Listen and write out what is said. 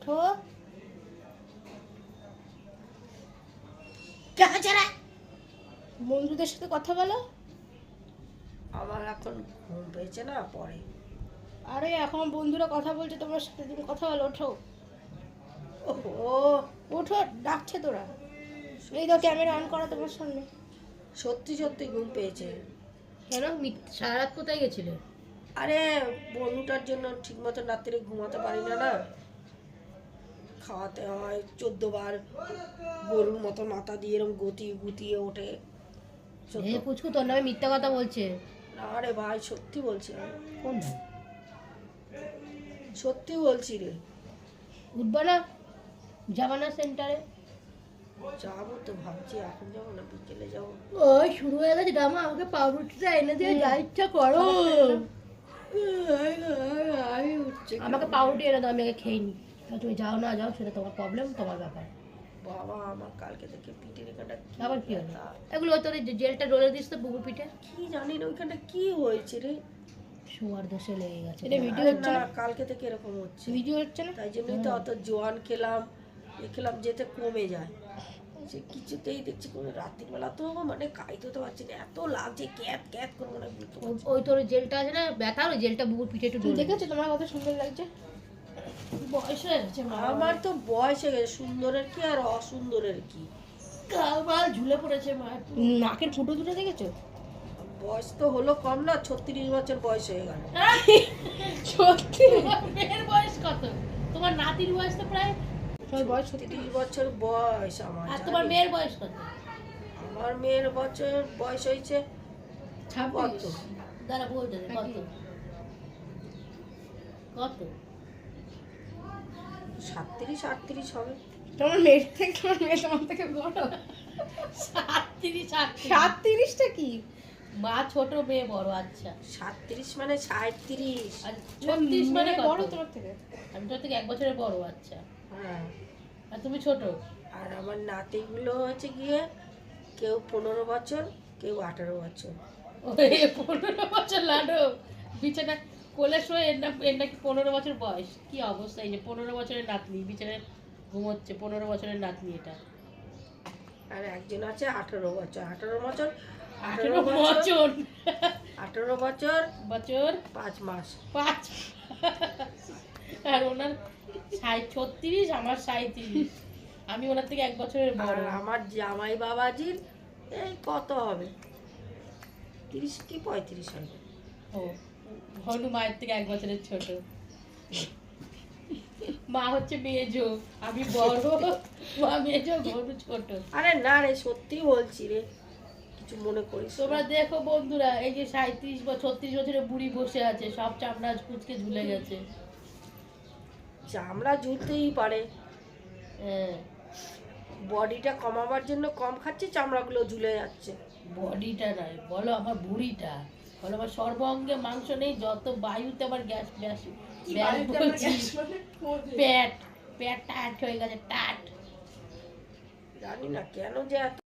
ওঠো বন্ধুদের সাথে কথা বলো। আমার এখন ঘুম পেয়েছে না পরে। আরে এখন বন্ধুরা কথা বলছে তোমার সাথে তুমি কথা বলো ওঠো। ও ওঠো ডাকছে তোরা। এই তো ক্যামেরা অন করা তোমার সামনে। সত্যি সত্যি ঘুম পেয়েছে। কেন? সারা রাত কোথায় গেছিলে? আরে বন্ধুটার জন্য ঠিক মতো রাত্রে ঘুমাতে পারি না না। খাওয়াতে হয় চোদ্দ বার গরুর মতো মাথা দিয়ে এরকম গতিয়ে গুতিয়ে ওঠে। এ পুচকু তোর নামে মিথ্যা কথা বলছে। আরে ভাই সত্যি বলছি কোন সত্যি বলছি রে। উঠবা না যাবা না সেন্টারে। যাব তো ভাবছি এখন যাব না বিকেলে যাব। ওই শুরু হয়ে গেছে ডামা আমাকে পাউরুটিটা এনে দিয়ে যা ইচ্ছা করো। আমাকে পাউরুটি এনে দাও আমি আগে খেয়ে নি। তুমি যাও না যাও সেটা তোমার প্রবলেম তোমার ব্যাপার। বাবা আমার কালকে থেকে পিঠের এখানটা আবার কি হলো? এগুলো তোর জেলটা রোলে দিস তো বুকু পিঠে? কি জানি না ওইখানটা কি হয়েছে রে? শোয়ার দোষে লেগে গেছে। এটা ভিডিও হচ্ছে না কালকে থেকে এরকম হচ্ছে। ভিডিও হচ্ছে না? তাই জন্যই তো অত জোয়ান খেলাম এ খেলাম যেতে কমে যায়। সে কিছুতেই দেখছি কোনো রাত্রির বেলা তো মানে খাইতে তো পারছি না এত লাগছে ক্যাত ক্যাত করে মনে হয় ওই তোর জেলটা আছে না ব্যথা ওই জেলটা বুকুর পিঠে একটু দেখেছ তোমার কত সুন্দর লাগছে? বয়স হয়ে গেছে আমার তো বয়স হয়ে গেছে সুন্দরের কি আর অসুন্দরের কি? কাল ঝুলে পড়েছে মায়ের নাকের ফুটো দুটো দেখেছ? বয়স তো হলো কম না ছত্রিশ বছর বয়স হয়ে গেল। মেয়ের বয়স কত? তোমার নাতির বয়স তো প্রায় বয়স সত্যি তিরিশ বছর বয়স আমার আর তোমার মেয়ের বয়স কত? আমার মেয়ের বছর বয়স হয়েছে কত? দাঁড়া বলতে কত? কত? সাতত্রিশ আটত্রিশ হবে। তোমার মেয়ের থেকে তোমার মেয়ে তোমার থেকে বড়? সাতত্রিশ সাতত্রিশটা কি? মা ছোট মেয়ে বড় আচ্ছা। সাতত্রিশ মানে সাঁত্রিশ ছত্রিশ মানে বড় তোমার থেকে? আমি তোর থেকে এক বছরের বড় আচ্ছা। হ্যাঁ। আর তুমি ছোট? আর আমার নাতিগুলো হচ্ছে গিয়ে কেউ পনেরো বছর কেউ আঠারো বছর। পনেরো বছর লাডো বিছানা কোলে শোয়ে এর নাকি পনেরো বছর বয়স? কি অবস্থা? এই যে পনেরো বছরের নাতনি বিছানায় ঘুমোচ্ছে পনেরো বছরের নাতনি এটা। আর একজন আছে আঠারো বছর। আঠারো বছর আঠেরো বছর আঠারো বছর বছর। পাঁচ মাস। পাঁচ আর ওনার সাই ছত্রিশ আমার সাঁত্রিশ আমি ওনার থেকে এক বছরের বড়। আমার জামাই বাবাজির এই কত হবে? তিরিশ কি পঁয়ত্রিশ হবে? ও। হনু মায়ের থেকে এক বছরের ছোট। মা হচ্ছে মেজো আমি বড়। মা মেজো হনু ছোট। আরে না রে সত্যি বলছি রে কিছু মনে করিস না। তোমরা দেখো বন্ধুরা এই যে সাঁত্রিশ বা ছত্রিশ বছরের বুড়ি বসে আছে সব চামড়া কুচকে ঝুলে গেছে। চামড়া ঝুলতেই পারে। হ্যাঁ। বডিটা কমাবার জন্য কম খাচ্ছে চামড়াগুলো ঝুলে যাচ্ছে। বডিটা নয় বলো আমার বুড়িটা। বলো আমার সর্বাঙ্গে মাংস নেই যত বায়ুতে আবার গ্যাস গ্যাস বলছি। পেট পেট টাট হয়ে গেছে টাট। জানি না কেন যে এত